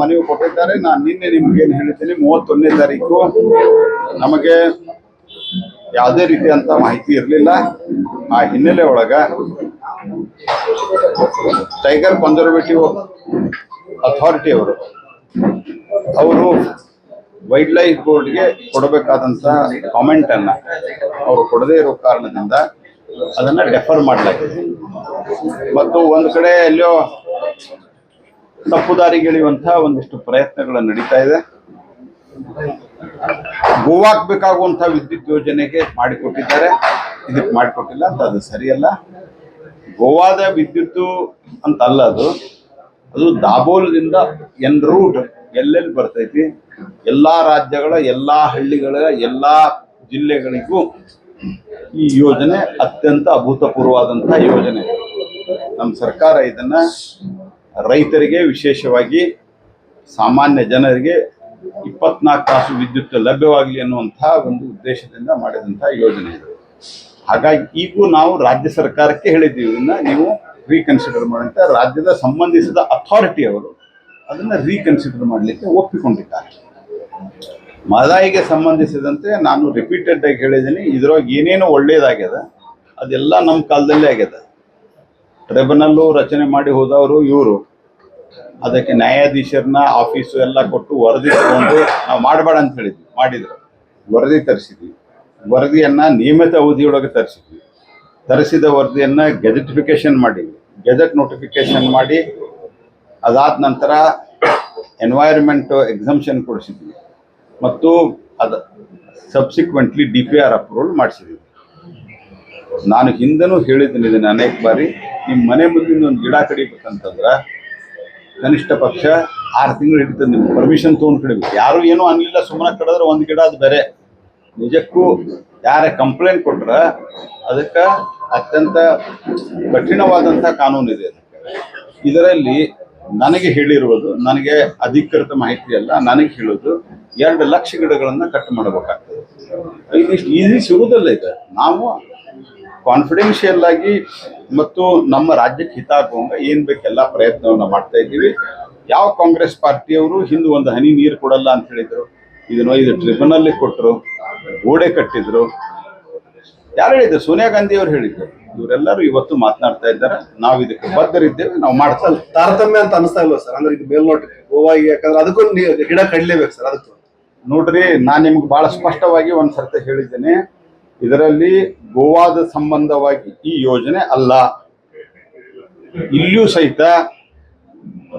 ಮನವಿ ಕೊಟ್ಟಿದ್ದಾರೆ. ನಾನು ನಿನ್ನೆ ನಿಮ್ಗೆ ಏನು ಹೇಳಿದ್ದೀನಿ, ಮೂವತ್ತೊಂದನೇ ತಾರೀಕು ನಮಗೆ ಯಾವುದೇ ರೀತಿಯಂತ ಮಾಹಿತಿ ಇರಲಿಲ್ಲ. ಆ ಹಿನ್ನೆಲೆ ಒಳಗ ಟೈಗರ್ ಕನ್ಸರ್ವೇಟಿವ್ ಅಥಾರಿಟಿ ಅವರು ಅವರು ವೈಲ್ಡ್ ಲೈಫ್ ಬೋರ್ಡ್ಗೆ ಕೊಡಬೇಕಾದಂತ ಕಾಮೆಂಟ್ ಅನ್ನ ಅವರು ಕೊಡದೇ ಇರೋ ಕಾರಣದಿಂದ ಅದನ್ನ ಡೆಫರ್ ಮಾಡಲಾಗಿದೆ. ಮತ್ತು ಒಂದು ಕಡೆ ಎಲ್ಲೋ ತಪ್ಪು ದಾರಿಗೆಳೆಯುವಂತಹ ಒಂದಿಷ್ಟು ಪ್ರಯತ್ನಗಳು ನಡೀತಾ ಇದೆ. ಗೋವಾಕ್ ಬೇಕಾಗುವಂತ ವಿದ್ಯುತ್ ಯೋಜನೆಗೆ ಮಾಡಿಕೊಟ್ಟಿದ್ದಾರೆ. ಇದಕ್ಕೆ ಮಾಡಿಕೊಟ್ಟಿಲ್ಲ ಅಂತ ಅದು ಸರಿಯಲ್ಲ. ಗೋವಾದ ವಿದ್ಯುತ್ತು ಅಂತ ಅಲ್ಲ ಅದು. ಅದು ದಾಬೋಲದಿಂದ ಎನ್ ರೂಟ್ ಎಲ್ಲೆಲ್ಲಿ ಬರ್ತೈತಿ? ಎಲ್ಲಾ ರಾಜ್ಯಗಳ, ಎಲ್ಲಾ ಹಳ್ಳಿಗಳ, ಎಲ್ಲಾ ಜಿಲ್ಲೆಗಳಿಗೂ ಈ ಯೋಜನೆ ಅತ್ಯಂತ ಅಭೂತಪೂರ್ವವಾದಂತಹ ಯೋಜನೆ. ನಮ್ಮ ಸರ್ಕಾರ ಇದನ್ನ ರೈತರಿಗೆ ವಿಶೇಷವಾಗಿ ಸಾಮಾನ್ಯ ಜನರಿಗೆ ಇಪ್ಪತ್ನಾಲ್ಕು ತಾಸು ವಿದ್ಯುತ್ ಲಭ್ಯವಾಗಲಿ ಅನ್ನುವಂತಹ ಒಂದು ಉದ್ದೇಶದಿಂದ ಮಾಡಿದಂತಹ ಯೋಜನೆ ಇದು. ಹಾಗಾಗಿ ಈಗೂ ನಾವು ರಾಜ್ಯ ಸರ್ಕಾರಕ್ಕೆ ಹೇಳಿದ್ದೀವಿ. ಇದನ್ನ ನೀವು ರೀಕನ್ಸಿಡರ್ ಮಾಡಂತ ರಾಜ್ಯದ ಸಂಬಂಧಿಸಿದ ಅಥಾರಿಟಿ ಅವರು ಅದನ್ನ ರೀಕನ್ಸಿಡರ್ ಮಾಡಲಿಕ್ಕೆ ಒಪ್ಪಿಕೊಂಡಿದ್ದಾರೆ. ಮದಾಯಿಗೆ ಸಂಬಂಧಿಸಿದಂತೆ ನಾನು ರಿಪೀಟೆಡ್ ಆಗಿ ಹೇಳಿದ್ದೀನಿ. ಇದ್ರೊಳಗೆ ಏನೇನು ಒಳ್ಳೇದಾಗ್ಯದ, ಅದೆಲ್ಲ ನಮ್ಮ ಕಾಲದಲ್ಲೇ ಆಗ್ಯದ. ಟ್ರಿಬ್ಯುನಲ್ಲು ರಚನೆ ಮಾಡಿ ಹೋದವರು ಇವರು. ಅದಕ್ಕೆ ನ್ಯಾಯಾಧೀಶರನ್ನ, ಆಫೀಸು ಎಲ್ಲ ಕೊಟ್ಟು ವರದಿ ತಗೊಂಡು ನಾವು ಮಾಡಬೇಡ ಅಂತ ಹೇಳಿದ್ವಿ, ಮಾಡಿದ್ರು. ವರದಿ ತರಿಸಿದ್ವಿ. ವರದಿಯನ್ನು ನಿಯಮಿತ ಅವಧಿಯೊಳಗೆ ತರಿಸಿದ್ವಿ. ತರಿಸಿದ ವರದಿಯನ್ನ ಗೆಜೆಟಿಫಿಕೇಶನ್ ಮಾಡಿದ್ವಿ. ಗೆಜೆಟ್ ನೋಟಿಫಿಕೇಶನ್ ಮಾಡಿ ಅದಾದ ನಂತರ ಎನ್ವೈರ್ಮೆಂಟ್ ಎಕ್ಸಮ್ಷನ್ ಕೊಡಿಸಿದ್ವಿ. ಮತ್ತು ಅದ subsequently D P R approval ಮಾಡಿಸಿದ್ವಿ. ನಾನು ಹಿಂದೆನೂ ಹೇಳಿದ್ದೀನಿ ಇದನ್ನು ಅನೇಕ ಬಾರಿ. ನಿಮ್ಮ ಮನೆ ಮುಂದಿನ ಒಂದು ಗಿಡ ಕಡಿಬೇಕಂತಂದ್ರ ಕನಿಷ್ಠ ಪಕ್ಷ ಆರು ತಿಂಗಳು ಹಿಡಿತದೆ, ನಿಮ್ಗೆ ಪರ್ಮಿಷನ್ ತೊಗೊಂಡು ಕಡಿಬೇಕು. ಯಾರು ಏನೂ ಅನ್ಲಿಲ್ಲ, ಸುಮ್ಮನೆ ಕಡಿದ್ರೆ ಒಂದು ಗಿಡ ಅದು ಬೇರೆ. ನಿಜಕ್ಕೂ ಯಾರೇ ಕಂಪ್ಲೇಂಟ್ ಕೊಟ್ರ ಅದಕ್ಕೆ ಅತ್ಯಂತ ಕಠಿಣವಾದಂಥ ಕಾನೂನು ಇದೆ ಇದರಲ್ಲಿ ನನಗೆ ಹೇಳಿರುವುದು, ನನಗೆ ಅಧಿಕೃತ ಮಾಹಿತಿ ಅಲ್ಲ, ನನಗೆ ಹೇಳೋದು ಎರಡು ಲಕ್ಷ ಗಿಡಗಳನ್ನು ಕಟ್ ಮಾಡಬೇಕಾಗ್ತದೆ. ಇದಿಷ್ಟು ಈಸಿ ಸಿಗೋದಲ್ಲ ಇದು. ನಾವು ಕಾನ್ಫಿಡೆನ್ಷಿಯಲ್ ಆಗಿ ಮತ್ತು ನಮ್ಮ ರಾಜ್ಯಕ್ಕೆ ಹಿತ ಆಗುವಂಗ ಏನ್ ಬೇಕೆಲ್ಲ ಪ್ರಯತ್ನವನ್ನ ಮಾಡ್ತಾ ಇದ್ದೀವಿ. ಯಾವ ಕಾಂಗ್ರೆಸ್ ಪಾರ್ಟಿಯವರು ಹಿಂದೆ ಒಂದು ಹನಿ ನೀರು ಕೊಡಲ್ಲ ಅಂತ ಹೇಳಿದ್ರು. ಇದನ್ನು ಇದು ಟ್ರಿಬ್ಯುನಲ್ ಕೊಟ್ಟರು ಗೋಡೆ ಕಟ್ಟಿದ್ರು. ಯಾರು ಹೇಳಿದ್ರು? ಸೋನಿಯಾ ಗಾಂಧಿ ಅವರು ಹೇಳಿದ್ರು. ಇವರೆಲ್ಲರೂ ಇವತ್ತು ಮಾತನಾಡ್ತಾ ಇದ್ದಾರೆ. ನಾವು ಇದಕ್ಕೆ ಬದ್ಧರಿದ್ದೇವೆ ನಾವು ಮಾಡ್ತಾ ತಾರತಮ್ಯ ಅಂತ ಅನಿಸ್ತಾ ಇಲ್ವಾ ಸರ್? ಅಂದ್ರೆ ಇದು ಮೇಲ್ನೋಟಕ್ಕೆ ಗೋವಾಗೆ ಯಾಕಂದ್ರೆ ಅದಕ್ಕೂ ನೀ- ಗಿಡ ಕಡಲೇಬೇಕು ಸರ್ ಅದಕ್ಕೆ. ನೋಡ್ರಿ ನಾನು ನಿಮ್ಗೆ ಬಹಳ ಸ್ಪಷ್ಟವಾಗಿ ಒಂದ್ ಸರ್ತಿ ಹೇಳಿದ್ದೇನೆ. ಇದರಲ್ಲಿ ಗೋವಾದ ಸಂಬಂಧವಾಗಿ ಈ ಯೋಜನೆ ಅಲ್ಲ. ಇಲ್ಲಿಯೂ ಸಹಿತ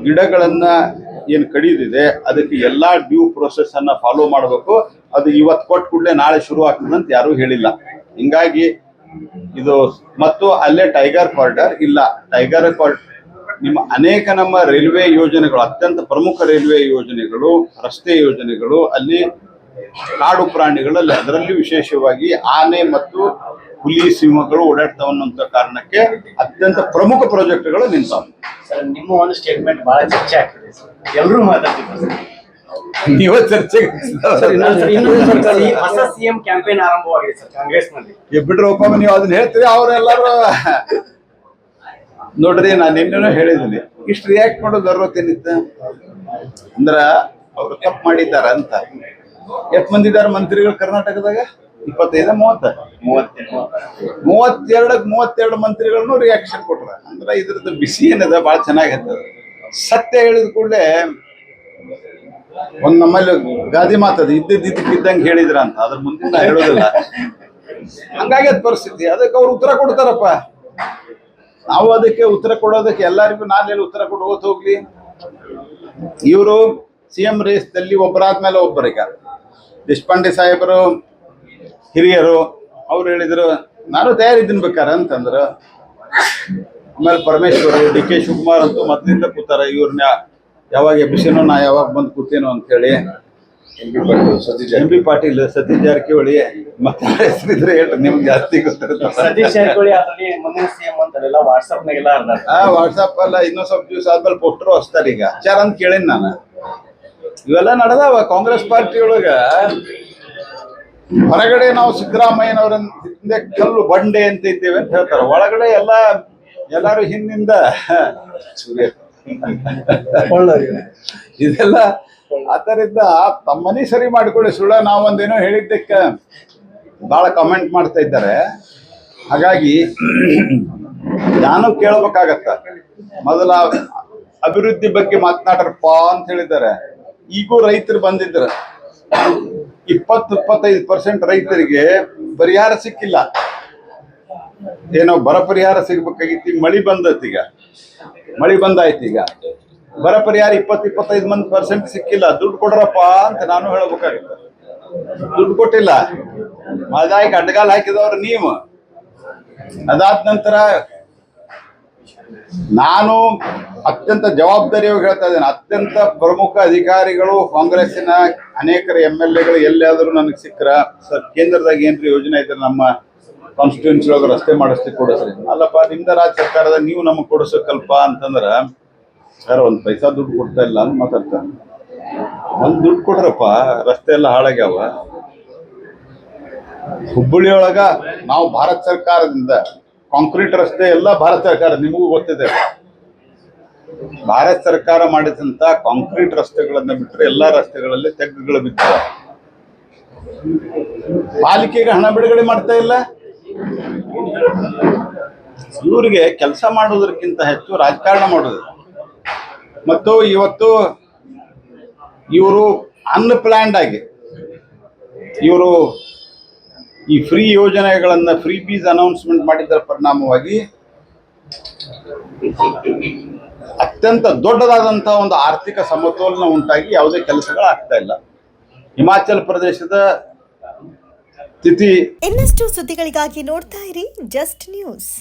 ಗಿಡಗಳನ್ನ ಏನು ಕಡಿದಿದೆ, ಅದಕ್ಕೆ ಎಲ್ಲಾ ಡ್ಯೂ ಪ್ರೊಸೆಸ್ ಅನ್ನ ಫಾಲೋ ಮಾಡಬೇಕು. ಅದು ಇವತ್ತು ಕೊಟ್ಟ ಕೂಡಲೇ ನಾಳೆ ಶುರು ಆಗ್ತದೆ ಅಂತ ಯಾರೂ ಹೇಳಿಲ್ಲ. ಹಿಂಗಾಗಿ ಇದು ಮತ್ತು ಅಲ್ಲೇ ಟೈಗರ್ ಕಾರಿಡಾರ್ ಇಲ್ಲ. ಟೈಗರ್ ಕಾರಿಡಾರ್ ನಿಮ್ಮ ಅನೇಕ ನಮ್ಮ ರೈಲ್ವೆ ಯೋಜನೆಗಳು, ಅತ್ಯಂತ ಪ್ರಮುಖ ರೈಲ್ವೆ ಯೋಜನೆಗಳು, ರಸ್ತೆ ಯೋಜನೆಗಳು ಅಲ್ಲಿ ಕಾಡು ಪ್ರಾಣಿಗಳಲ್ಲಿ ಅದರಲ್ಲಿ ವಿಶೇಷವಾಗಿ ಆನೆ ಮತ್ತು ಹುಲಿ ಸಿಂಹಗಳು ಓಡಾಡ್ತಾವ ಕಾರಣಕ್ಕೆ ಅತ್ಯಂತ ಪ್ರಮುಖ ಪ್ರಾಜೆಕ್ಟ್ಗಳು ನಿಲ್ತಾವ ನಿಮ್ಮ ಒಂದು ಸ್ಟೇಟ್ಮೆಂಟ್ ಬಹಳ ಚರ್ಚೆ ಆಗ್ತದೆ ಎಲ್ಲರೂ ಮಾತಾಡ್ತಿದ್ದಾರೆ ನೀವೇ ಚರ್ಚೆ ಹೊಸ ಸಿಎಂ ಕ್ಯಾಂಪೇನ್ ಆರಂಭವಾಗಿದೆ ಸರ್ ಕಾಂಗ್ರೆಸ್ನಲ್ಲಿ ಬಿಡ್ರಪ್ಪ ನೀವು ಅದನ್ನ ಹೇಳ್ತೀರಿ ಅವರೆಲ್ಲರೂ ನೋಡ್ರಿ ನಾನು ನಿನ್ನೆನೂ ಹೇಳಿದ್ದೀನಿ. ಇಷ್ಟು ರಿಯಾಕ್ಟ್ ಮಾಡೋ ಜರೂರತ್ತೇನಿತ್ತು ಅಂದ್ರ ಅವ್ರು ತಪ್ಪು ಮಾಡಿದ್ದಾರೆ ಅಂತ ಎಷ್ಟು ಮಂದಿ ಇದಾರೆ ಮಂತ್ರಿಗಳು ಕರ್ನಾಟಕದಾಗ? ಇಪ್ಪತ್ತೈದ, ಮೂವತ್ತ? ಮೂವತ್ತೆರಡು ಮೂವತ್ತೆರಡಕ್ ಮೂವತ್ತೆರಡು ಮಂತ್ರಿಗಳನ್ನು ರಿಯಾಕ್ಷನ್ ಕೊಟ್ರ. ಅಂದ್ರೆ ಇದ್ರದ್ದು ಬಿಸಿ ಏನಿದೆ ಬಹಳ ಚೆನ್ನಾಗಿರ್ತದೆ ಸತ್ಯ ಹೇಳಿದ ಕೂಡಲೇ ಒಂದ್ ನಮ್ಮಲ್ಲಿ ಗಾದಿ ಮಾತದ ಇದ್ದಕ್ಕಿದ್ದಂಗೆ ಹೇಳಿದ್ರ ಅಂತ. ಅದ್ರ ಮುಂದೆ ನಾ ಹೇಳೋದಿಲ್ಲ. ಹಂಗಾಗಿ ಅದ್ ಪರಿಸ್ಥಿತಿ. ಅದಕ್ಕೆ ಅವ್ರು ಉತ್ತರ ಕೊಡ್ತಾರಪ್ಪ. ನಾವು ಅದಕ್ಕೆ ಉತ್ತರ ಕೊಡೋದಕ್ಕೆ ಎಲ್ಲರಿಗೂ ನಾನೆಲ್ಲಿ ಉತ್ತರ ಕೊಡೋತ್ ಹೋಗ್ಲಿ. ಇವರು ಸಿಎಂ ರೇಸ್ದಲ್ಲಿ ಒಬ್ಬರಾದ್ಮೇಲೆ ಒಬ್ಬರೀಗ ದೇಶಪಾಂಡೆ ಸಾಹೇಬರು ಹಿರಿಯರು ಅವ್ರು ಹೇಳಿದ್ರು ನಾನು ತಯಾರಿದ್ದೀನಿ ಬೇಕಾರೆ ಅಂತಂದ್ರು. ಆಮೇಲೆ ಪರಮೇಶ್ವರ್ ಡಿ ಕೆ ಶಿವಕುಮಾರ್ ಅಂತೂ ಮತ್ತಿಂದ ಕೂತಾರ ಇವ್ರನ್ನ ಯಾವಾಗ ಎಬ್ಬಿಸಿನೋ ನಾ ಯಾವಾಗ ಬಂದು ಕೂತೇನೋ ಅಂತ ಹೇಳಿ. M B Patil Satish Jarkiholi. ಮತ್ತೆ ಹೆಸರಿದ್ರೆ ಹೇಳ್ರಿ ನಿಮ್ಗೆ ಜಾಸ್ತಿ ಗೊತ್ತಿರುತ್ತೆ. ವಾಟ್ಸಪ್ ಅಲ್ಲ ಇನ್ನೊಂದ್ ಸ್ವಲ್ಪ ದಿವಸ ಆದ್ಮೇಲೆ ಪೋಸ್ಟರ್ ಹಚ್ತಾರೆ ಈಗ ಚಾರ ಅಂತ ಕೇಳೇನಿ ನಾನು. ಇವೆಲ್ಲ ನಡೆದಾವ ಕಾಂಗ್ರೆಸ್ ಪಾರ್ಟಿ ಒಳಗ. ಹೊರಗಡೆ ನಾವು ಸಿದ್ದರಾಮಯ್ಯನವರ ಹಿಂದೆ ಕಲ್ಲು ಬಂಡೆ ಅಂತ ಇದ್ದೇವೆ ಅಂತ ಹೇಳ್ತಾರೆ. ಒಳಗಡೆ ಎಲ್ಲ, ಎಲ್ಲಾರು ಹಿಂದಿಂದ. ಇದೆಲ್ಲ ಅದರಿಂದ ತಮ್ಮನೇ ಮನೆ ಸರಿ ಮಾಡ್ಕೊಳ್ಳಿ ಸುಳ್ಳ. ನಾವೊಂದೇನೋ ಹೇಳಿದ್ದಕ್ಕೆ ಬಹಳ ಕಮೆಂಟ್ ಮಾಡ್ತಾ ಇದ್ದಾರೆ. ಹಾಗಾಗಿ ನಾನು ಕೇಳ್ಬೇಕಾಗತ್ತ. ಮೊದಲ ಅಭಿವೃದ್ಧಿ ಬಗ್ಗೆ ಮಾತನಾಡ್ರಪ್ಪ ಅಂತ ಹೇಳಿದ್ದಾರೆ. ಈಗೂ ರೈತರು ಬಂದಿದ್ರು ಇಪ್ಪತ್ತು, ಇಪ್ಪತ್ತೈದು ಪರ್ಸೆಂಟ್ ರೈತರಿಗೆ ಪರಿಹಾರ ಸಿಕ್ಕಿಲ್ಲ. ಏನೋ ಬರ ಪರಿಹಾರ ಸಿಗ್ಬೇಕಾಗಿತ್ತು ಮಳಿ ಬಂದೈತಿ ಈಗ. ಮಳಿ ಬಂದಾಯ್ತು ಈಗ. ಬರ ಪರಿಹಾರ ಇಪ್ಪತ್ತು, ಇಪ್ಪತ್ತೈದು ಮಂದಿ ಪರ್ಸೆಂಟ್ ಸಿಕ್ಕಿಲ್ಲ. ದುಡ್ಡು ಕೊಡ್ರಪ್ಪ ಅಂತ ನಾನು ಹೇಳ್ಬೇಕಾಗಿತ್ತು. ದುಡ್ಡು ಕೊಟ್ಟಿಲ್ಲ. ಮದಾಗಿ ಅಡ್ಗಾಲ್ ಹಾಕಿದವ್ರು ನೀವು. ಅದಾದ ನಂತರ ನಾನು ಅತ್ಯಂತ ಜವಾಬ್ದಾರಿಯಾಗಿ ಹೇಳ್ತಾ ಇದ್ದೇನೆ. ಅತ್ಯಂತ ಪ್ರಮುಖ ಅಧಿಕಾರಿಗಳು, ಕಾಂಗ್ರೆಸ್ಸಿನ ಅನೇಕರ ಎಂ ಎಲ್ ಎಗಳು ಎಲ್ಲಿಯಾದರೂ ನನಗೆ ಸಿಕ್ಕರ, ಸರ್, ಕೇಂದ್ರದಾಗ ಏನ್ರಿ ಯೋಜನೆ ಐತೆ ನಮ್ಮ ಕಾನ್ಸ್ಟಿಟ್ಯೂನ್ಸಿ ಒಳಗೆ ರಸ್ತೆ ಮಾಡಿಸ್ತಿ ಕೊಡಿಸ್ರಿ ಅಲ್ಲಪ್ಪ, ನಿಮ್ದ ರಾಜ್ಯ ಸರ್ಕಾರದ ನೀವು ನಮಗೆ ಕೊಡಿಸಕಲ್ಪ ಅಂತಂದ್ರ, ಸರ್, ಒಂದು ಪೈಸಾ ದುಡ್ಡು ಕೊಡ್ತಾ ಇಲ್ಲ ಅಂತ ಮಾತಾಡ್ತಾನೆ ಒಂದು ದುಡ್ಡು ಕೊಡ್ರಪ್ಪ ರಸ್ತೆ ಎಲ್ಲ ಹಾಳಾಗ್ಯಾವ. ಹುಬ್ಬಳ್ಳಿಯೊಳಗ ನಾವು ಭಾರತ ಸರ್ಕಾರದಿಂದ ಕಾಂಕ್ರೀಟ್ ರಸ್ತೆ ಎಲ್ಲ ಭಾರತ ಸರ್ಕಾರ, ನಿಮಗೂ ಗೊತ್ತಿದೆ. ಭಾರತ ಸರ್ಕಾರ ಮಾಡಿದಂತ ಕಾಂಕ್ರೀಟ್ ರಸ್ತೆಗಳನ್ನ ಬಿಟ್ಟರೆ ಎಲ್ಲಾ ರಸ್ತೆಗಳಲ್ಲಿ ತೆಗ್ಗುಗಳು ಬಿದ್ದಿದೆ ಪಾಲಿಕೆಗೆ ಹಣ ಬಿಡುಗಡೆ ಮಾಡ್ತಾ ಇಲ್ಲ. ಇವರಿಗೆ ಕೆಲಸ ಮಾಡೋದಕ್ಕಿಂತ ಹೆಚ್ಚು ರಾಜಕಾರಣ ಮಾಡೋದು ಮತ್ತು ಇವತ್ತು ಇವರು ಅನ್ಪ್ಲಾನ್ಡ್ ಆಗಿ, ಇವರು ಈ ಫ್ರೀ ಯೋಜನೆಗಳನ್ನ ಫ್ರೀ ಬೀಸ್ ಅನೌನ್ಸ್ಮೆಂಟ್ ಮಾಡಿದ್ದರ ಪರಿಣಾಮವಾಗಿ ಅತ್ಯಂತ ದೊಡ್ಡದಾದಂತಹ ಒಂದು ಆರ್ಥಿಕ ಸಮತೋಲನ ಉಂಟಾಗಿ ಯಾವುದೇ ಕೆಲಸಗಳು ಆಗ್ತಾ ಇಲ್ಲ. ಹಿಮಾಚಲ ಪ್ರದೇಶದ ಸ್ಥಿತಿ ಇನ್ನಷ್ಟು ಸುದ್ದಿಗಳಿಗಾಗಿ ನೋಡ್ತಾ ಇರಿ ಜಸ್ಟ್ ನ್ಯೂಸ್.